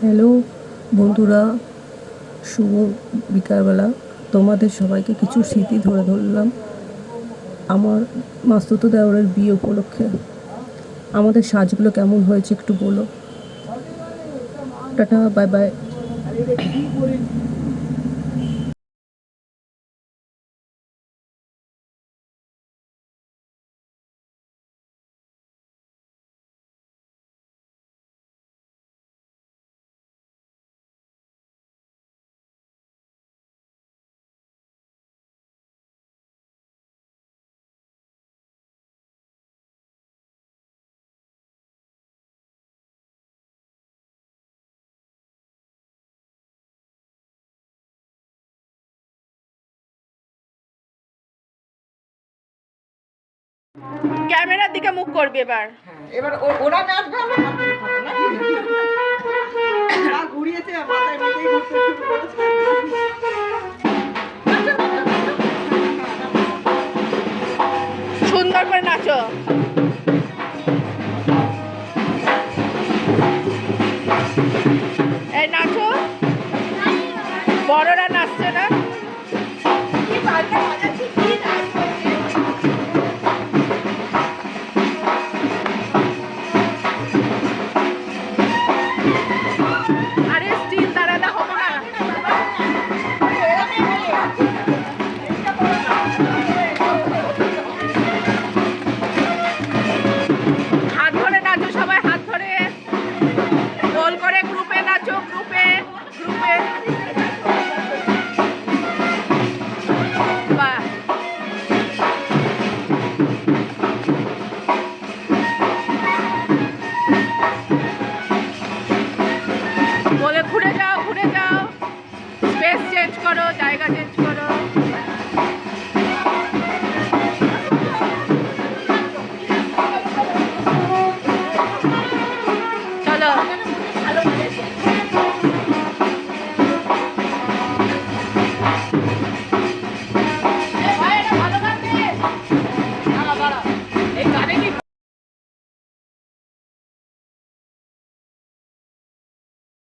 Hello বন্ধুরা, শুভ বিকালবেলা। তোমাদের সবাইকে কিছু স্মৃতি ধরে ধরলাম। আমার মাস্তুতো দেওয়ারের বিয়ে উপলক্ষে। আমাদের সাজগুলো কেমন হয়েছে একটু বলো। Tata, bye bye. ক্যামেরার দিকে মুখ করবি এবার। এবার ওরা নাচবে আমরা ঘুরিয়েছে মাথায় ঘুরতে শুরু করেছে আরে স্টিল দাঁড়ালে হবে না। হাত ধরে নাচো সবাই, হাত ধরে। গোল করে গ্রুপে নাচো, গ্রুপে গ্রুপে। বাহ। জায়গা চেঞ্জ করো